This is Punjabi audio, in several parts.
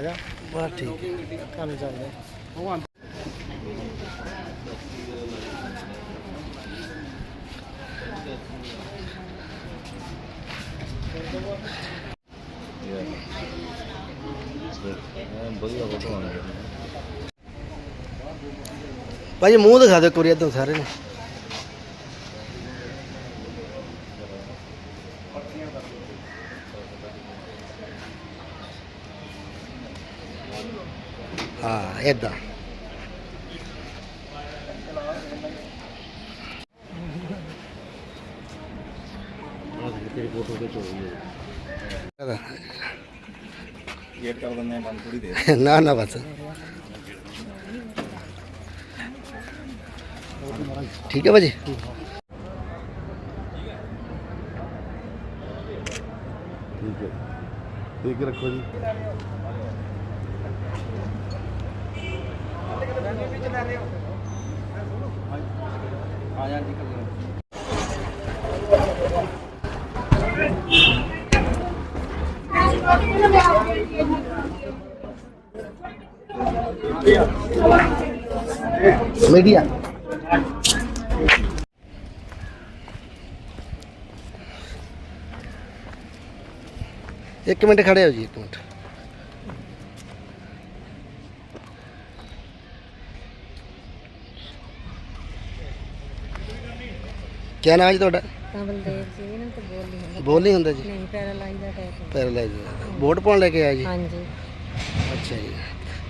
ਆ ਜਾ ਬਸ ਠੀਕ। ਹੈ ਕੰਮ ਚੱਲਦਾ। ਉਹ ਆਂ ਭਾਜੀ ਮੂੰਹ ਦਿਖਾ ਦਿਓ ਕੁਰੀਆ ਤੋਂ ਸਾਰੇ ਨੂੰ। ਹਾਂ ਏਦਾਂ ਤੇਰੀ ਫੋਟੋ ਤੇ ਚੋਈ ਗੇਟ ਕਰ ਦਿੰਦੇ ਆ ਬੰਦ ਥੋੜੀ ਦੇਰ ਨਾ ਨਾ ਬਸ ਠੀਕ ਹੈ ਭਾਜੀ ਠੀਕ ਹੈ ਦੇਖ ਰੱਖੋ ਜੀ ਮੀਡੀਆ ਇੱਕ ਮਿੰਟ ਖੜੇ ਹੋ ਜੀ ਇੱਕ ਮਿੰਟ। ਕੀ ਨਾਮ ਹੈ ਜੀ ਤੁਹਾਡਾ? ਕਮਲਦੇਵ ਜੀ ਇਹਨਾਂ ਤੋਂ ਬੋਲ ਨਹੀਂ ਹੁੰਦਾ। ਬੋਲ ਨਹੀਂ ਹੁੰਦਾ ਜੀ? ਨਹੀਂ ਪੈਰਾਲਾਈਜ਼ ਦਾ ਅਟੈਕ ਪੈਰਾਲਾਈਜ਼ ਵੋਟ ਪਾਉਣ ਲੈ ਕੇ ਆਇਆ ਜੀ? ਹਾਂਜੀ। ਅੱਛਾ ਜੀ।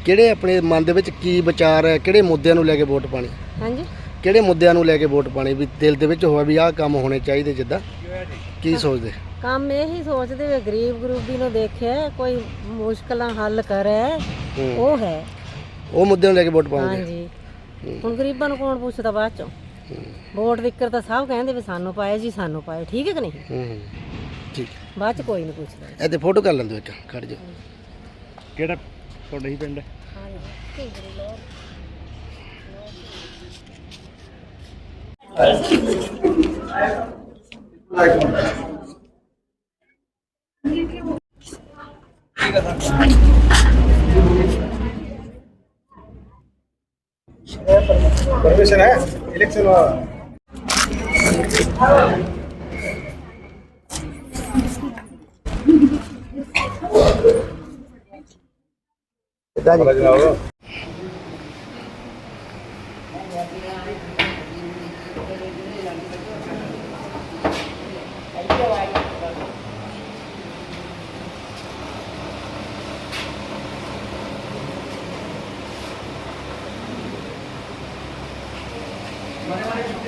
ਕਿਹੜੇ ਆਪਣੇ ਮਨ ਦੇ ਵਿੱਚ ਕੀ ਵਿਚਾਰ ਹੈ? ਕਿਹੜੇ ਮੁੱਦਿਆਂ ਨੂੰ ਲੈ ਕੇ ਵੋਟ ਪਾਣੀ ਹਾਂਜੀ। ਕਿਹੜੇ ਮੁੱਦਿਆਂ ਨੂੰ ਲੈ ਕੇ ਵੋਟ ਪਾਣੀ ਵੀ ਦਿਲ ਦੇ ਵਿੱਚ ਹੋਇਆ ਵੀ ਆਹ ਕੰਮ ਹੋਣੇ ਚਾਹੀਦੇ ਜਿੱਦਾਂ। ਕੀ ਸੋਚਦੇ? ਕੰਮ ਇਹੀ ਸੋਚਦੇ ਵੀ ਗਰੀਬ ਗਰੂਬੀ ਨੂੰ ਦੇਖਿਆ ਕੋਈ ਮੁਸ਼ਕਲਾਂ ਹੱਲ ਕਰੇ। ਉਹ ਹੈ। ਉਹ ਮੁੱਦਿਆਂ ਨੂੰ ਲੈ ਕੇ ਵੋਟ ਪਾਉਂਦੇ ਹਾਂਜੀ। ਹੁਣ ਗਰੀਬਾਂ ਨੂੰ ਕੌਣ ਪੁੱਛਦਾ ਬਾਅਦ ਚੋਂ? ਵੋਟ ਵਿਕਰ ਤਾਂ ਸਭ ਕਹਿੰਦੇ ਵੀ ਸਾਨੂੰ ਪਾਇਆ ਜੀ ਸਾਨੂੰ ਪਾਇਆ। ਠੀਕ ਹੈ ਕਿ ਨਹੀਂ? ਹੂੰ ਠੀਕ। ਬਾਅਦ ਚ ਕੋਈ ਨਹੀਂ ਪੁੱਛਦਾ ਇਹਦੇ ਫੋਟੋ ਕਰ ਲੈਂਦੇ ਕਿਹੜਾ ਤੁਹਾਡੇ ਹੀ ਪਿੰਡ ਹੈ? ਪਰਮਿਸ਼ਨ ਹੈ? Election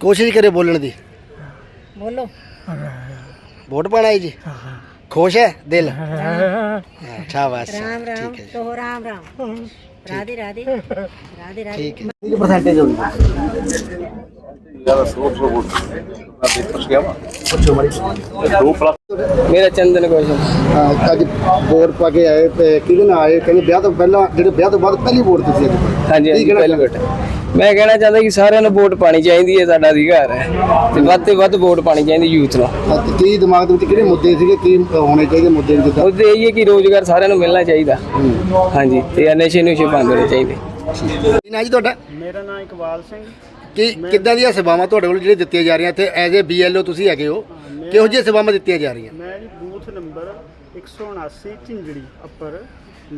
ਕੋਸ਼ਿਸ਼ ਕਰੇ ਬੋਲਣ ਦੀ। ਬੋਲੋ। ਵੋਟ ਪਾਣਾ ਹੈ ਜੀ। ਖੁਸ਼ ਹੈ ਦਿਲ? ਅੱਛਾ ਬਸ। ਰਾਮ ਰਾਮ। ਤੋ ਰਾਮ ਰਾਮ। ਰਾਧੇ ਰਾਧੇ। ਰਾਧੇ ਰਾਧੇ। ਮੈਂ ਮੇਰਾ ਚੰਦਨ ਕੋਸ਼ਲ। ਅੱਜ ਵੋਟ ਪਾ ਕੇ ਆਏ ਤੇ ਕਿਹਦੇ ਨਾਲ ਆਏ? ਕਹਿੰਦੇ ਵਿਆਹ ਤੋਂ ਪਹਿਲਾਂ ਜਿਹੜੇ ਵਿਆਹ ਤੋਂ ਬਾਅਦ ਪਹਿਲੀ ਵੋਟ ਤੁਸੀਂ ਹਾਂਜੀ ਹਾਂਜੀ ਪਹਿਲੀ ਵੋਟ ਮੈਂ ਕਹਿਣਾ ਚਾਹੁੰਦਾ ਕਿ ਸਾਰਿਆਂ ਨੂੰ ਵੋਟ ਪਾਣੀ ਚਾਹੀਦੀ ਹੈ ਸਾਡਾ ਅਧਿਕਾਰ ਹੈ। ਤੇ ਵੱਧ ਤੋਂ ਵੱਧ ਵੋਟ ਪਾਣੀ ਚਾਹੀਦੀ ਯੂਥ ਨੂੰ। ਕੀ ਦਿਮਾਗ ਦੇ ਵਿੱਚ ਕਿਹੜੇ ਮੁੱਦੇ ਸੀਗੇ ਕੀ ਹੋਣੇ ਚਾਹੀਦੇ ਮੁੱਦੇ ਜਿੱਦਾਂ ਉਹਦੇ ਇਹ ਹੈ ਕਿ ਰੋਜ਼ਗਾਰ ਸਾਰਿਆਂ ਨੂੰ ਮਿਲਣਾ ਚਾਹੀਦਾ। ਹਾਂਜੀ ਤੇ ਨਸ਼ੇ ਨੁਸ਼ੇ ਬੰਦ ਹੋਣੇ ਚਾਹੀਦੇ। ਕੀ ਨਾਂ ਜੀ ਤੁਹਾਡਾ? ਮੇਰਾ ਨਾਮ ਇਕਬਾਲ ਸਿੰਘ। ਕੀ ਕਿੱਦਾਂ ਦੀਆਂ ਸੇਵਾਵਾਂ ਤੁਹਾਡੇ ਕੋਲ ਜਿਹੜੀਆਂ ਦਿੱਤੀਆਂ ਜਾ ਰਹੀਆਂ? ਇੱਥੇ ਐਜ਼ ਏ ਬੀਐਲਓ ਤੁਸੀਂ ਹੈਗੇ ਹੋ। ਕਿਹੋ ਜਿਹੀਆਂ ਸੇਵਾਵਾਂ ਦਿੱਤੀਆਂ ਜਾ ਰਹੀਆਂ? ਮੈਂ ਜੀ ਬੂਥ ਨੰਬਰ 179 ਝਿੰਜੜੀ ਅੱਪਰ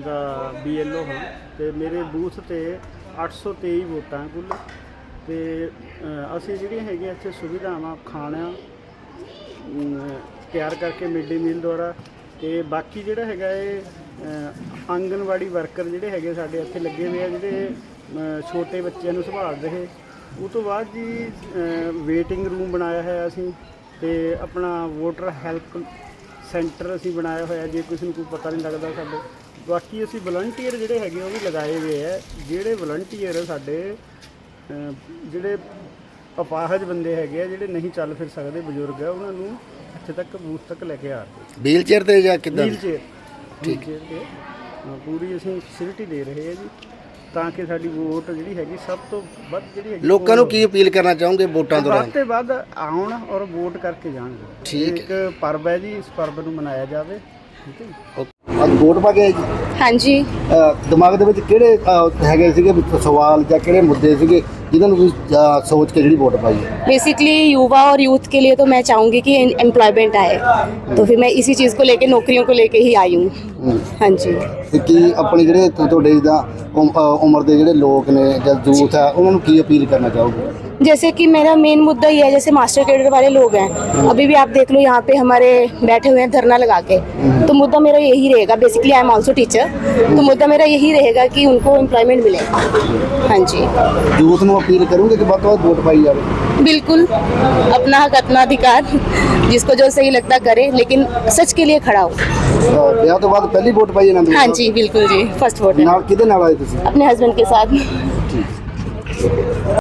ਦਾ ਬੀਐਲਓ ਹਾਂ। ਤੇ ਮੇਰੇ ਬੂਥ ਤੇ 823 ਵੋਟਾਂ ਕੁੱਲ। ਤੇ ਅ, ਅਸੀਂ ਜਿਹੜੀਆਂ ਹੈਗੀਆਂ ਇੱਥੇ ਸੁਵਿਧਾਵਾਂ ਖਾਣਾ ਤਿਆਰ ਕਰਕੇ ਮਿਡ ਡੇ ਮੀਲ ਦੁਆਰਾ ਤੇ ਬਾਕੀ ਜਿਹੜਾ ਹੈਗਾ ਇਹ ਅ, ਆਂਗਨਵਾੜੀ ਵਰਕਰ ਜਿਹੜੇ ਹੈਗੇ ਸਾਡੇ ਇੱਥੇ ਲੱਗੇ ਹੋਏ ਆ ਜਿਹੜੇ ਛੋਟੇ ਬੱਚਿਆਂ ਨੂੰ ਸੰਭਾਲ ਰਹੇ। ਉਹ ਤੋਂ ਬਾਅਦ ਜੀ ਵੇਟਿੰਗ ਰੂਮ ਬਣਾਇਆ ਹੈ ਅਸੀਂ ਤੇ ਆਪਣਾ ਵੋਟਰ ਹੈਲਪ ਸੈਂਟਰ ਅਸੀਂ ਬਣਾਇਆ ਹੋਇਆ ਜੇ ਕਿਸੇ ਨੂੰ ਕੋਈ ਪਤਾ ਨਹੀਂ ਲੱਗਦਾ ਸਾਡੇ। ਬਾਕੀ ਅਸੀਂ ਵਲੰਟੀਅਰ ਜਿਹੜੇ ਹੈਗੇ ਉਹ ਵੀ ਲਗਾਏ ਹੋਏ ਆ। ਜਿਹੜੇ ਵਲੰਟੀਅਰ ਸਾਡੇ ਜਿਹੜੇ ਅਪਾਹਜ ਬੰਦੇ ਹੈਗੇ ਆ ਜਿਹੜੇ ਨਹੀਂ ਚੱਲ ਫਿਰ ਸਕਦੇ ਬਜ਼ੁਰਗ ਆ ਉਹਨਾਂ ਨੂੰ ਇੱਥੇ ਤੱਕ ਬੂਥ ਤੱਕ ਲੈ ਕੇ ਆ ਰਹੇ ਵੀਲ ਚੇਅਰ ਤੇ ਜਾਂ ਕਿੱਦਾਂ? ਵੀਲ ਚੇਅਰ ਠੀਕ ਹੈ। ਪੂਰੀ ਅਸੀਂ ਫੈਸਿਲਿਟੀ ਦੇ ਰਹੇ ਹਾਂ ਜੀ। ਤਾਂ ਕਿ ਸਾਡੀ ਵੋਟ ਜਿਹੜੀ ਹੈਗੀ ਸਭ ਤੋਂ ਵੱਧ ਜਿਹੜੀ ਹੈਗੀ ਲੋਕਾਂ ਨੂੰ ਕੀ ਅਪੀਲ ਕਰਨਾ ਚਾਹੋਗੇ ਵੋਟਾਂ ਵੱਧ ਦੌਰਾਨ? ਤੇ ਵੱਧ ਆਉਣ ਔਰ ਵੋਟ ਕਰਕੇ ਜਾਣਗੇ ਠੀਕ ਇੱਕ ਪਰਬ ਹੈ ਜੀ ਇਸ ਪਰਬ ਨੂੰ ਮਨਾਇਆ ਜਾਵੇ। ਠੀਕ ਹੈ ਜੀ। ਅੱਜ ਵੋਟ ਪਾ ਕੇ ਆਏ ਜੀ? ਹਾਂਜੀ। ਦਿਮਾਗ ਦੇ ਵਿੱਚ ਕਿਹੜੇ ਹੈਗੇ ਸੀਗੇ ਸਵਾਲ ਜਾਂ ਕਿਹੜੇ ਮੁੱਦੇ ਸੀਗੇ? ਜਿਨ੍ਹਾਂ ਨੂੰ ਤੁਸੀਂ ਅਹ, ਸੋਚ ਕੇ ਜਿਹੜੀ ਵੋਟ ਪਾਈ ਹੈ बेसिकली युवा और यूथ के लिए तो मैं चाहूँगी कि एम्प्लॉयमेंट आए तो फिर मैं इसी चीज़ को लेके नौकरियों को लेके ही आई हूँ ਹੂੰ। हाँ जी ਤੇ ਕੀ ਆਪਣੇ ਜਿਹੜੇ ਤੁ- ਤੁਹਾਡੇ ਜਿੱਦਾਂ ਉਮ- ਅਹ, ਉਮਰ ਦੇ ਜਿਹੜੇ ਲੋਕ ਨੇ ਜਾਂ ਯੂਥ ਹੈ ਉਹਨਾਂ ਨੂੰ ਕੀ ਅਪੀਲ ਕਰਨਾ ਚਾਹੋਗੇ जैसे कि मेरा मेन मुद्दा ये है जैसे मास्टर कैडर वाले लोग हैं अभी भी आप देख लो यहाँ पे हमारे बैठे हुए हैं धरना लगा के तो मुद्दा मेरा यही रहेगा basically I am also teacher तो मुद्दा मेरा यही रहेगा कि उनको एम्प्लॉयमेंट मिले हाँ जी ਯੂਥ ਨੂੰ ਅਪੀਲ ਕਰੋਗੇ ਕਿ ਵੱਧ ਤੋਂ ਵੱਧ ਵੋਟ ਪਾਈ ਜਾਵੇ बिल्कुल अपना हक अपना अधिकार जिसको जो सही लगता करे लेकिन सच के लिए खड़ा हो ਅਹ, ਵਿਆਹ ਤੋਂ ਬਾਅਦ ਪਹਿਲੀ ਵੋਟ ਪਾਈ ਇਹਨਾਂ ਦੀ हाँ जी बिल्कुल जी फर्स्ट वोट है ਨਾਲ ਕਿਹਦੇ ਨਾਲ ਆਏ ਤੁਸੀਂ अपने हस्बैंड के साथ